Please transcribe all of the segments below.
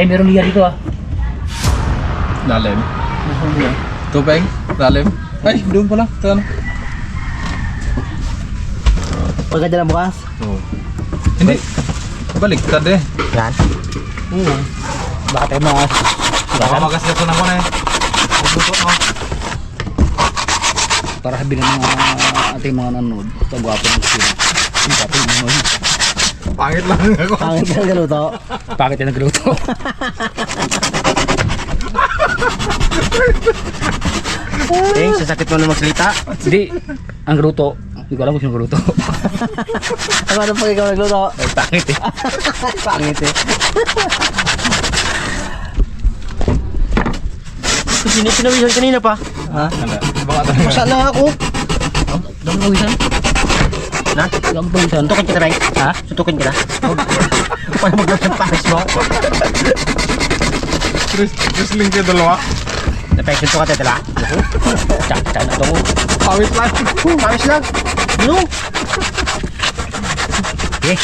Ay, meron niya dito ah. Lalim. Tubig. Lalim. Ay, doon pala. Ito ano. Pagkadala bukas. Oo. Hindi. Baliktad eh. Yan. Oo. Baka tayo mga... Baka magasgasan ako na eh. Magluto mo. Para sabihin ng mga ating mga nanonood. Ito, gwapo ng sila. Ang gwapo ng nanonood. Pangit lang ako. Pangit ka galuto. Bakit yung nagluto? Eh, sasakit mo na magsalita. Hindi. Ang gruto. Hindi ko alam kung sino gruto. Ano ano pag ikaw nagluto? Ay, pangit eh. Pangit eh. Sino pinawisan kanina pa? Ha? Wala. Baka talaga. Masa na ako. Dami pawisan. Na? Dami pawisan. Sutukin kita, Ray. Ha? Sutukin kita. Paano maglabas ng pares mo? Chris, Wrestling kayo dalawa. Napeksin to ka, tetala. Tsak-tsak na ito mo. Pawit lang. Pares lang. Ano? Eh,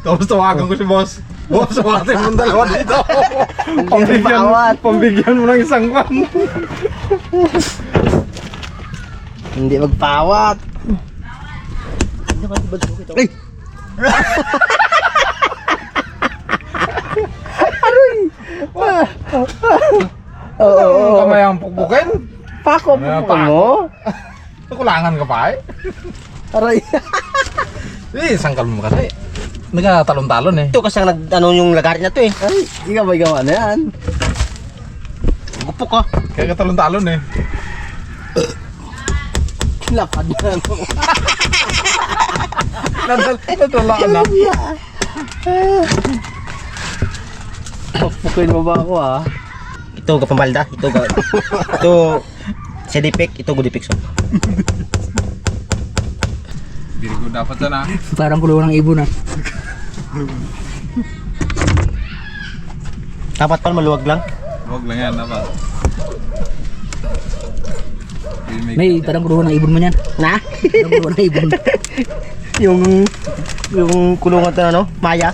Tapos tawagan ko si boss. Boss, tawagan mo dalawa dito. Bawat. pambigyan mo ng isang kwan. Hindi magpawat. Ay! Aroy! Oo, oo, oo. Kamay ang pukpukin. Pako, Ano, pupukan mo. Kulangan ka pa eh. Aray. Eh, sangkal mo kasi. Nagkatalon-talon eh. Ito kasi ang nag, ano yung lagarin na to eh. Ay, ikaw ba gawa na yan? Gupok ka. Kaya katalon-talon eh. Lapad na. Nadal, nadalaan na. Papukin mo ba ako ha? Ito gapamalda, ito ga ito sedipik, ito gudipik so. Diri ko dapat yan ah. parang kulungan ng ibon ah. Dapat pa maluwag lang. Huwag lang yan dapat. May parang kulungan ng ibon mo yan. Na? Parang kulungan ng ibon. yung yung kulungan to na no? Maya.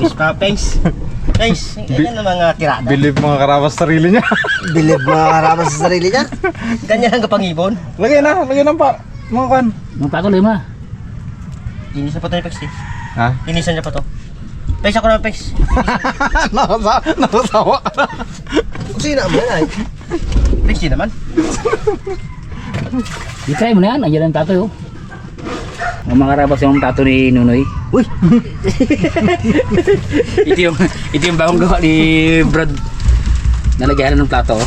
Miss pa, Pengs. Pengs, yan ang mga tirada. Believe mga karabas sarili niya. Bilib mga karamas sa sarili niya. Ganyan ang kapangibon. lagyan na, lagyan ng pa. Mga kwan. Mga pato lima. Inisan pa to ni eh. Ha? Inisan niya pa to. Pengs ako na Pengs. Nakasa, nakasawa ka na. Sino naman ay? Pengs di naman. Di try mo na yan. Andiyan ang tato yun. Ang mga karabas yung tato ni Nunoy. Uy! ito yung ito yung bagong gawa ni Brad. Nalagyan ng plato.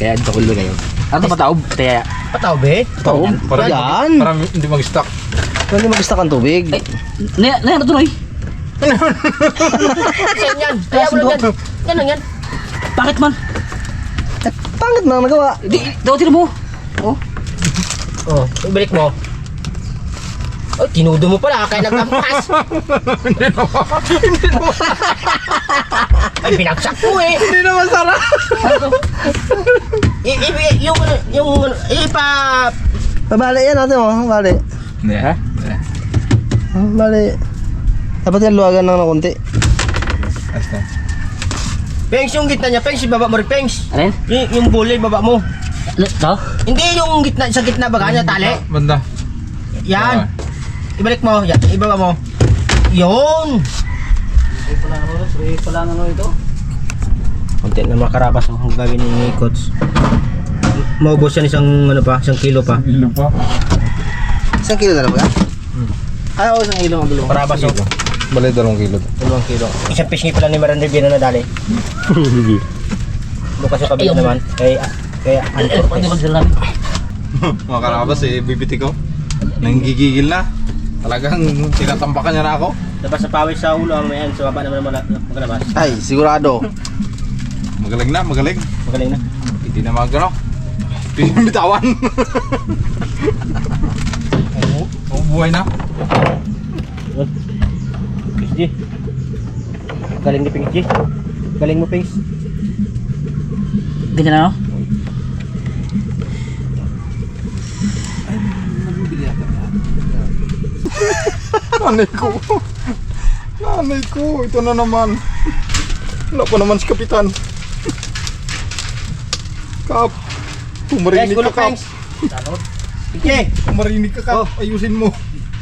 Kaya dito kulo kayo. Ano ba taob? Kaya Pataw be? Taob? Para, Yan. para hindi mag-stock. Pwede mag-stock ang tubig. ay na na ano tuloy? Yan yan. Kaya mo lang yan. Yan lang yan. Bakit man? Pangit na nagawa. Di daw tira mo. Oh. Oh, ibalik mo. Oh, tinudo mo pala kaya nagkampas. Ay, binagsak mo eh. Hindi naman sarap. I, i, yung, yung, ipa... Pabali yan natin oh, bali. Hindi ha? Bali. Dapat yan luwagan lang ng konti. Basta. Pengs yung gitna niya, Pengs, ibaba mo rin, Pengs. Ano yun? Yung bully, baba mo. Ito? Hindi yung gitna, sa gitna baga niya, tali. Banda. Yan. Ibalik mo, yan, ibaba mo. Yun. Pala ano, spray pala ano ito? Konti na makarabas ang gagawin ni Coach. Maubos yan isang ano pa, isang kilo pa. Ilo pa. Isang kilo na ba? Hmm. Ay, oo, isang kilo ang dulo. Karabas oh. Bali, dalawang kilo. Dalawang kilo. Isang pisngi pala ni Maran Rivera na dali. Bukas sa kabila naman. Kay, kay Ano Anton. pwede magsala namin? Mga karabas eh, bibiti ko. Nanggigigil na. Talagang tinatambakan niya na ako. Labas sa pawis sa ulo ang mayan. Sa baba naman magalabas. Ay, sigurado. Magaling na, magaling. Magaling na. Hindi na magano. Binibitawan. Oo, oo, buhay na. Pings G. Galing ni Pings G. Galing mo Pings. Ganyan na no? Nanay ko. Nanay ko, ito na naman. Wala pa naman si Kapitan. Kap. Tumarinig ka, Kap. Okay. Tumarinig ka, Kap. Ayusin mo.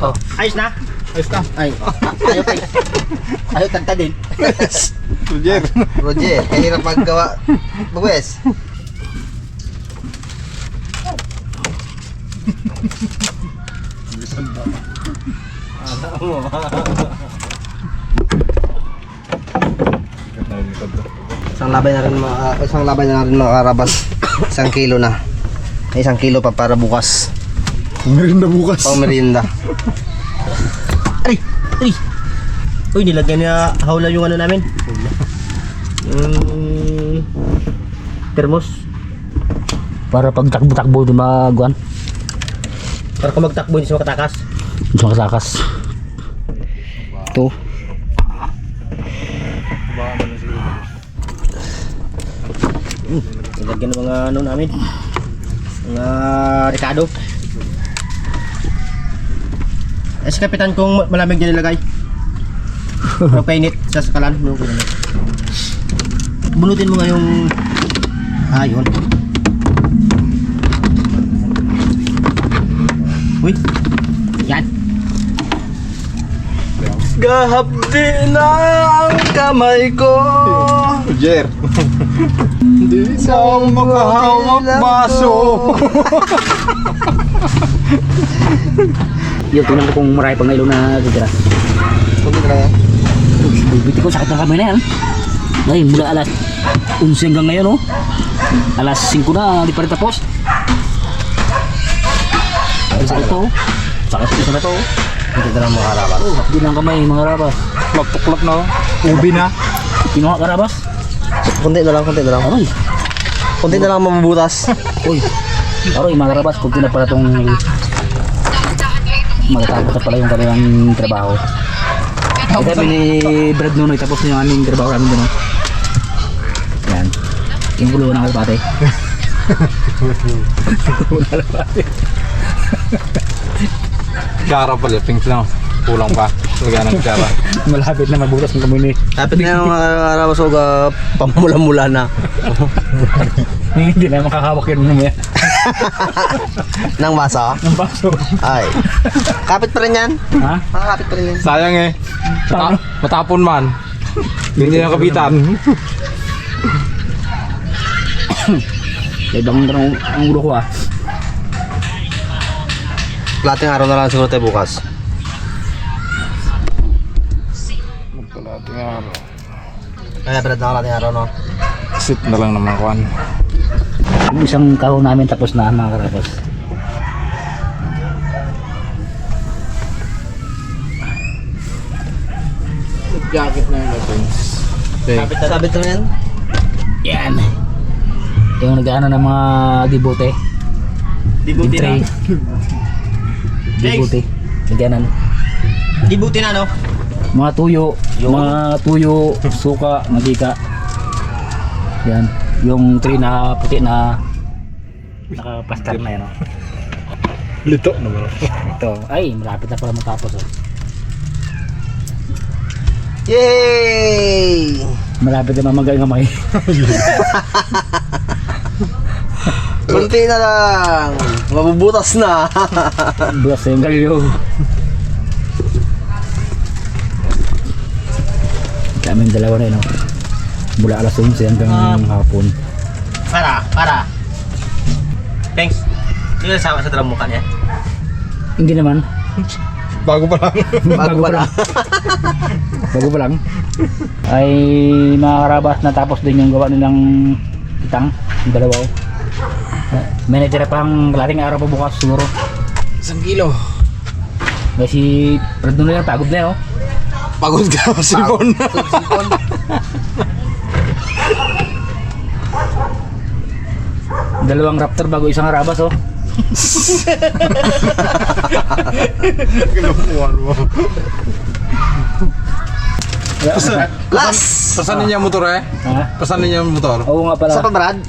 Oh, ayos na? Ayos na. Ay. Ayaw kay. Ayaw tagta din. Roger. Roger, kahirap maggawa. Bagwes. Isang labay na rin mga ah, isang labay na rin mga karabas. isang kilo na. May isang kilo pa para bukas. Meron na bukas. Pang merienda. Ay! Uy, nilagyan niya hawla yung ano namin. Yung termos. Para pag takbo-takbo di maguan. Para kung magtakbo hindi siya makatakas. Hindi siya makasakas. Ito. Nilagyan ng mga ano namin. Mga Ricardo. Eh, si kapitan kung malamig niya nilagay. Pero painit sa sakalan. Bunutin mo nga yung... Ah, yun. Uy. Yan. Gahapdi na ang kamay ko. Roger. Hindi sa makahawak baso. Yung tingnan ko kung marami pang ngayon na titira. Kunti na yan. Bibiti ko sakit ng kamay na yan. Ay, mula alas 11 hanggang ngayon, oh. Alas 5 na, di pa rin tapos. Ay, sakit to. oh. Sakit isa na to. oh. Kunti na lang mga karabas. Oh, hindi lang kamay, mga rabas. Klap-klap na. Ubi na. Kinuha ka rabas? Kunti na lang, kunti na lang. Aroy. Kunti na lang mabubutas. Uy. Aroy, mga rabas, kung na pala itong matatapos na pala yung kanilang trabaho. Ay, kami ni Brad Nunoy, tapos na yung aming trabaho namin doon. oh. Yan. Yung gulo ng kalpate. Gara pala, pink lang. Kulang pa. Lagyan ng gara. Malapit na mabutas ng kamay ni Kapit na yung mga karabas o ga pamula-mula na. Hindi na makakawak yun mamaya. Nang basa? Ng baso. Ay. Kapit pa rin yan. Ha? Makakapit pa rin yan. Sayang eh. Paano? Mata- matapon man. Hindi na kapitan. Ibang tanong ang ulo ko ah. Lating araw na lang siguro tayo bukas. Magkalating araw. Kaya brad na lating araw no. Sit na lang naman kuhan. Yung isang kahon namin tapos na mga karapos. Jacket na yung natin. Kapit na. Kapit na yan. Yan. Yung nag-ano ng mga dibote. Dibuti na. Dibote. Nagyanan. Dibuti na no? Mga tuyo. Mga tuyo, suka, magika. Yan. Yung tray na puti na nakaplaster na yan. Oh. Lito naman. Ito. Ay, malapit na pala matapos. Oh. Yay! Malapit na mamagay ng kamay. Kunti na lang. Mabubutas na. Bukas na yung galyo. Kami yung dalawa na yun. Oh. Mula alas 11 hanggang hapon. Para, para. Thanks. Hindi ka sama sa drum mukha niya. Hindi naman. Bago pa lang. Bago pa lang. Bago pa lang. Ay mga karabas natapos din yung gawa nilang kitang. Yung dalawa. oh. May natira pang kalating araw pa bukas siguro. Isang kilo. May si Brad Nuno yan, pagod na yun. Oh. Pagod ka, Simon. Sipon. Dalawang raptor bago isang arabas oh. Kinukuhan mo. Last! Pasan niya motor eh? Ha? Pasan niya motor? Oo nga pala. Sa pa Brad?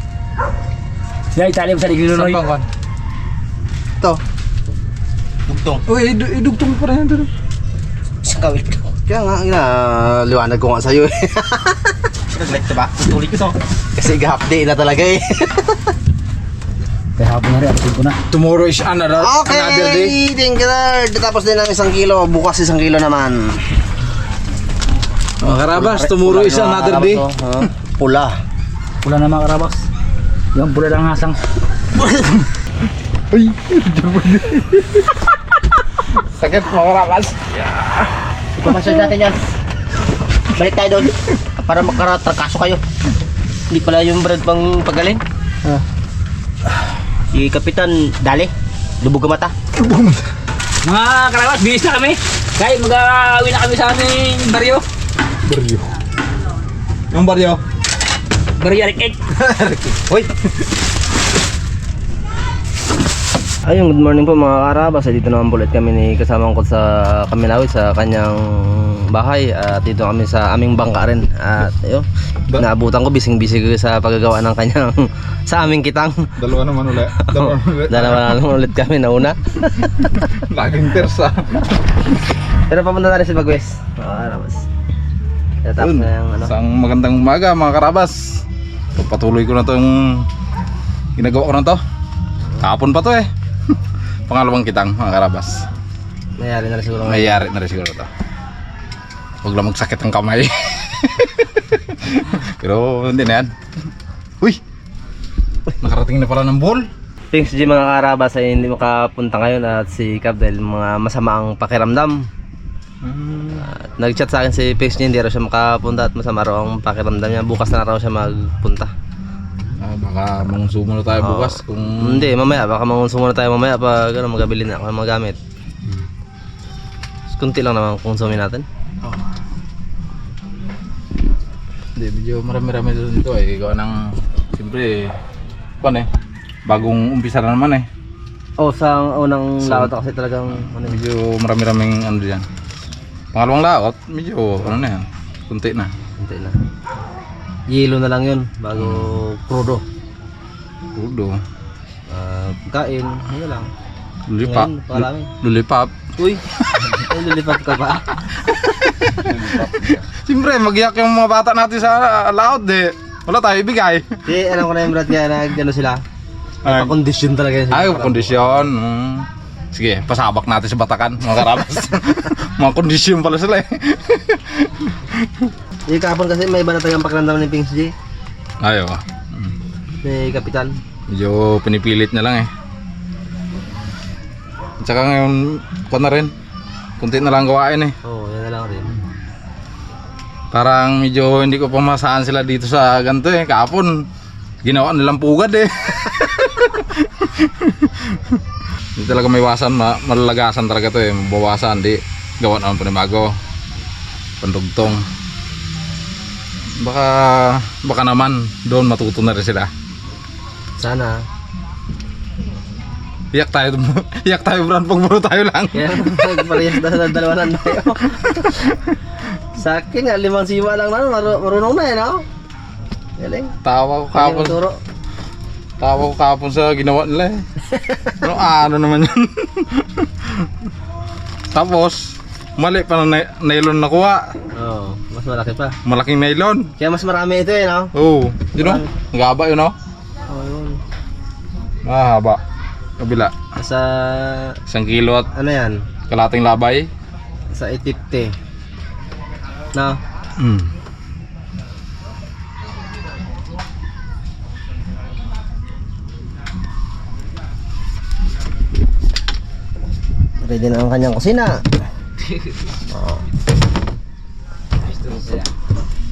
Yan, italim sa ligin Saan bang kuhan? Ito. Bugtong. Uy, idu- idugtong pa rin doon. kawit ko. Kaya nga, ina, liwanag ko nga sa'yo eh. Nag-light ka ba? Tuloy ko to. Kasi day na talaga eh. Kaya hapon na rin, alisin ko na. Tomorrow is another, another day. Okay, thank you Lord. Tapos din ang isang kilo, bukas isang kilo naman. Mga karabas, tomorrow is another day. Oh, ha? Pula. Pula na mga karabas. Yung pula ng hasang. Sakit mga karabas. Ipamasyon natin yan. Balik tayo doon. Para makaratrakaso kayo. Hindi pala yung brad pang pagaling. Ah. Si Kapitan Dali. Lubog ang mata. Mga karabas, bilis na kami. Kahit mag-awi na kami sa aming baryo. Yung baryo. Baryo Arik Hoy! Ayun, good morning po mga karabas. Dito naman ulit kami ni kasamang ko sa Kaminawi sa kanyang bahay at dito kami sa aming bangka rin. At ayun, naabutan ko bising-busy ko sa paggagawa ng kanyang sa aming kitang. Dalawa naman ulit. Dalawa naman ulit. Dalawa na lang ulit kami nauna. Laging tersa. Pero papunta na rin si Bagwes. Mga karabas. Na yung ano. Isang magandang umaga mga karabas. Patuloy ko na to yung ginagawa ko na to. Kahapon pa to eh. Pangalawang kitang mga karabas. Mayari na rin siguro. Mayayari na rin siguro to. Huwag lang magsakit ang kamay. Pero hindi na yan. Uy! Nakarating na pala ng ball. Thanks G mga karabas ay hindi makapunta ngayon at si Cap dahil mga masama ang pakiramdam. At nag-chat sa akin si Pix niya, hindi raw siya makapunta at masama raw ang pakiramdam niya. Bukas na raw siya magpunta. Baka mangsumo na tayo bukas kung Hindi, mamaya. Baka mangonsumo na tayo mamaya pag ano, magabili na ng mga gamit. Kunti lang naman konsumin natin. Hindi, medyo marami-rami doon dito eh. Ikaw ng, siyempre, kung eh, bagong umpisa na naman eh. Oh, sa unang So- laot kasi talagang ano, Medyo marami-raming ano diyan. Pangalawang laot, medyo ano na yan, kunti na. kunti na. Yelo na lang yun bago crudo. Udo, Ah, kain, ano lang. lulipap, Ngayon, lulipap. Uy, ay lilipat ka pa. Siyempre, magiyak yung mga bata natin sa uh, laot eh. Wala tayo ibigay. Di, alam ko na yung brad kaya nag ano sila. Ay, Pa-condition talaga yun. ay kondisyon. Mm. Sige, pasabak natin sa batakan, mga karabas. mga kondisyon pala sila eh. Di kapon kasi may iba na talagang pakiramdam ni Pings G. Ayo. Mm. Ni Kapitan. Medyo pinipilit niya lang eh. At saka ngayon, ko na rin. Kunti na lang gawain eh. Oo, oh, yan na lang rin. Parang medyo hindi ko pumasaan sila dito sa ganito eh. Kahapon, ginawa nilang pugad eh. Hindi talaga may wasan, ma malalagasan talaga to eh. Mabawasan, di gawa naman panibago. Pandugtong. Baka, baka naman doon matuto na rin sila. Sana. Iyak tayo, iyak tayo brand pag puro tayo lang. Kaya nagparehas na sa dalawa tayo. sa akin nga, limang siwa lang na, maru marunong na eh, no? Galing. Tawa ko Kapon. tawa ko kahapon sa ginawa nila eh. Ano, ano naman yun? Tapos, mali pa na na- nylon nakuha. Oo, mas malaki pa. Malaking nylon. Kaya mas marami ito eh, no? Oo, oh, yun o. Gaba yun o. Oo, oh, yun. Mahaba. Kabila. Sa, Isang kilo at ano yan? kalating labay. Sa 850. No? Mm. Ready na ang kanyang kusina. Oo.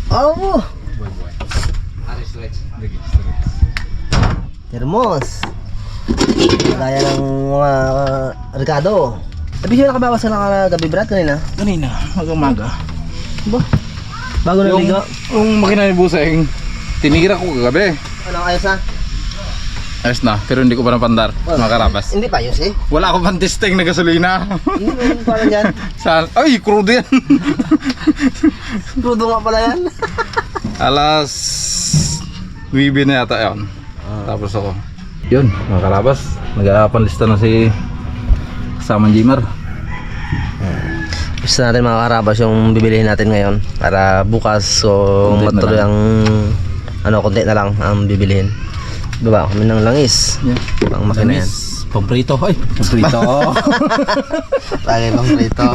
Oh! Termos. Gaya ng mga uh, Ricardo. Sabi siya nakabawas ka na gabi Brad kanina? Kanina, mag-umaga. Ba? Bago na Yung, ligo? yung makina ni Buseng, tinigira ko kagabi. Anong ayos na? Ayos na, pero hindi ko pa napandar. Mga karabas. Hindi pa ayos eh. Wala akong pantesting na gasolina. Hindi mo pala yan. Saan? Ay, crude yan. Crudo nga pala yan. Alas 9 na yata yun. Tapos ako. Yun, mga karabas. Nag-aapanlista na si kasamang Jimar. pista natin mga karabas yung bibilihin natin ngayon para bukas so matuloy ang ano konti na lang ang bibilihin. Baba kami ng langis. Yeah. Pang makina yan. Pamprito. Ay, pamprito. Lagi bang prito.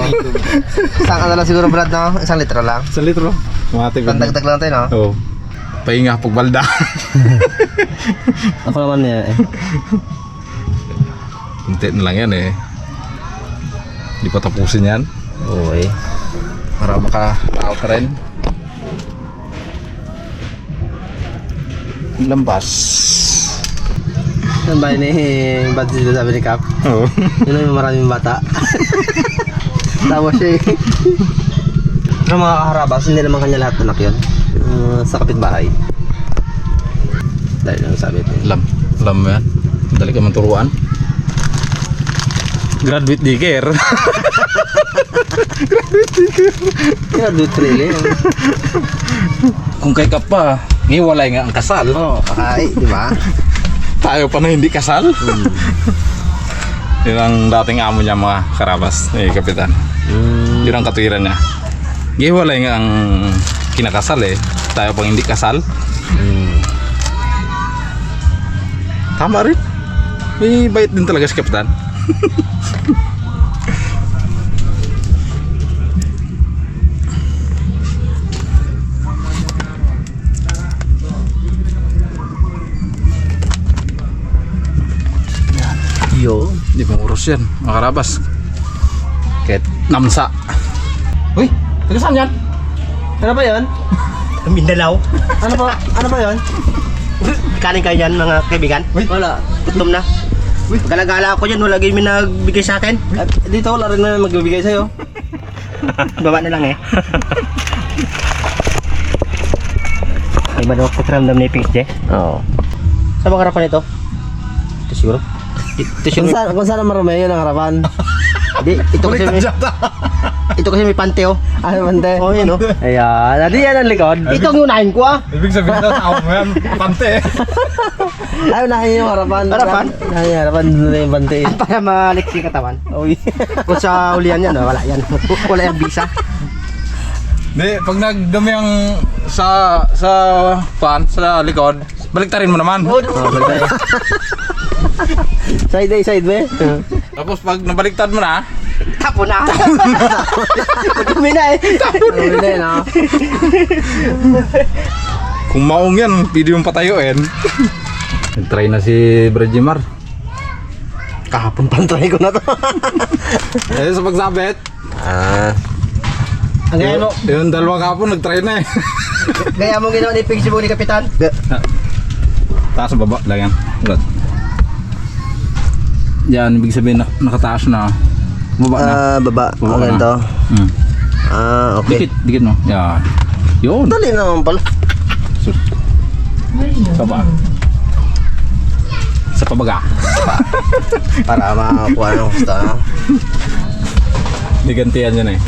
Isang ano lang siguro Brad no? Isang litro lang. Sa litro. Matipid na. Pandagdag lang tayo no? Oo. Pahinga pagbalda. Ako naman niya eh. Kunti na lang yan eh. Hindi pa tapusin yan. Okay. Para maka-out rin. Lambas. Yan ba ni Bad sila sabi ni Cap? Oo. Yun yung maraming bata. Tawa siya eh. Pero mga kaharabas, hindi naman kanya lahat anak yun. Uh, sa kapitbahay. Dahil lang sabi ito. Lam. Lam mo yan. Dali ka manturuan. Graduate daycare. Kaya do really. Kung kay ka pa, iwalay nga ang kasal. Oo, oh, ay, di ba? Tayo pa na hindi kasal. Yun ang dating amo niya mga karabas ni Kapitan. Mm. Yun ang katwiran niya. Giwalay nga ang kinakasal eh. Tayo pang hindi kasal. Mm. Tama rin. May bait din talaga si Kapitan. Yo. Hindi mo urus yan, mga karabas. Kahit namsa. Uy, taga saan yan? Ano ba yun? Mindanao. Ano ba? Ano ba yun? Kanin kayo dyan mga kaibigan? Wala. Gutom na. Galagala ako dyan, wala kayo nagbigay sa akin. At dito wala rin na magbibigay sa'yo. Baba na lang eh. Ay ba daw pakiramdam ni PJ? Oo. Sa mga harapan ito? Ito siguro? Ito Kung siguro? saan, kung saan marumi yun ang harapan. Hindi, ito kasi may, ito kasi may pante oh. Ano man te? Oh, yun oh. Ayan. Adi yan ang likod. Ito ang unahin ko ah. Ibig sabihin na tao mo yan, pante. Ayaw na yung harapan. Harapan? Nahin yung harapan. Doon yung bante. Para malik yung katawan. Uy. Kung sa ulian yan, oh, wala yan. Wala yung visa. Di, pag nagdumi ang sa sa pan sa likod, baliktarin mo naman. Oh, bante. side A, side B. Tapos pag nabaliktad mo na, Tapo na. Madumi na eh. Ano yun no? kung maong yan, pwede yung patayuin. Nag-try na si Bredjimar. Kahapon pantry ko na to. Eh, sa pagsabit, Ah. Ang gaya mo, yung dalawang kapon nag-try na eh. gaya mo ginawa ni Piggy ni Kapitan. Taas sa baba lang yan. Ulat. Yan, ibig sabihin nak nakataas na. Baba na. Ah, baba. Baba na. ganito. Hmm. Ah, okay. Dikit, dikit mo. Yan. Yun. Dali naman pala. Sus. Sa baba. Sa pabaga. Para makakuha ng gusto, no? Digantihan yan eh.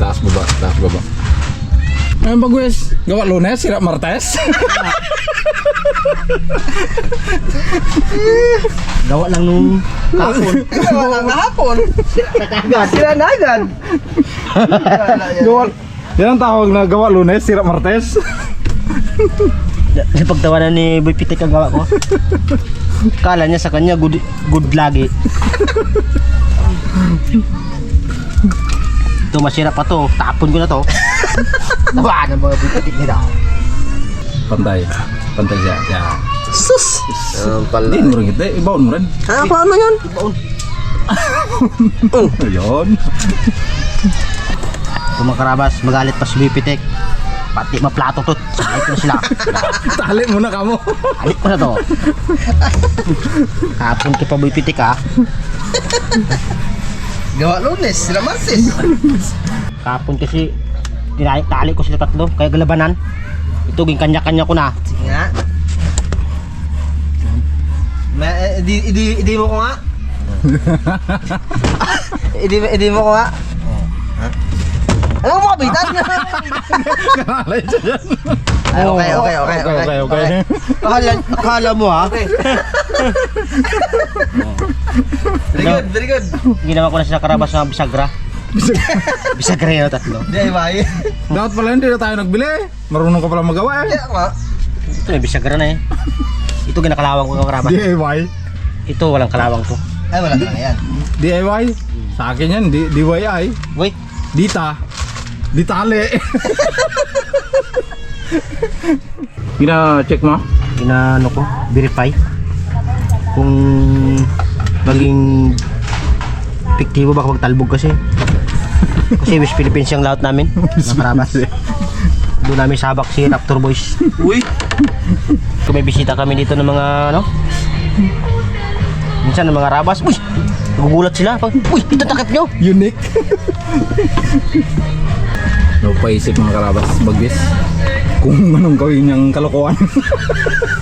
Taas baba, taas baba. Ayun bagwes, gawa lunes, sira martes. Gawa lang nung kahapon. Gawa lang. Agad. Sira na agad. gawa, yan ang tawag na gawa lunes, sira martes. Sa pagtawanan ni Boy Pitik ang gawa ko. Kala niya sa kanya good, good lagi. Ito masira pa to. Tapon ko na to. Tawa na mga Boy Pitik nila. Pantay. Pantay siya. Yan. Sus! Ang pala. Hindi mo rin kita, ibaon mo rin. Ah, paano yun? Ayun. Kung mga karabas, magalit pa si Boy Pitik. Pati maplato to. Ko na sila. Tali muna kamo. Alik ko na to. Kapon ka pa Boy Pitik ha. Gawa lunes, sila martes. Kapon kasi tinali tali ko sila tatlo. Kaya galabanan. Ito ging kanya-kanya ko na. Sige nga. Ma, eh, idi, idi, idi mo ko nga. idi, idi mo ko nga. Ano mo kapitan? Alay siya dyan. Ay, okay, okay, okay, Okay, okay, okay. Akala, akala mo ha. Very good, very good. Ginawa ko na sa karabas ng bisagra. Bisa kareno tatlo. DIY. Dapat pala hindi na tayo nagbili. Marunong ka pala magawa eh. Nga. Ito may bisa na eh. Ito ginakalawang ko ng karabas. DIY. Ito walang kalawang to. Ay wala na yan. DIY. Sa akin yan, D- DIY. Wait. Dita. Ditali. Gina-check mo? Inaano ko, verify. Kung maging fiktibo baka magtalbog kasi. Kasi West Philippines yung layout namin. Mga karabas. Doon namin sabak si Raptor Boys. Uy! Kung may bisita kami dito ng mga ano. Minsan ng mga rabas. Uy! Nagugulat sila. Pag, Uy! Ito takip nyo! Unique. no, paisip mga karabas, bagis. Kung anong gawin niyang kalokohan.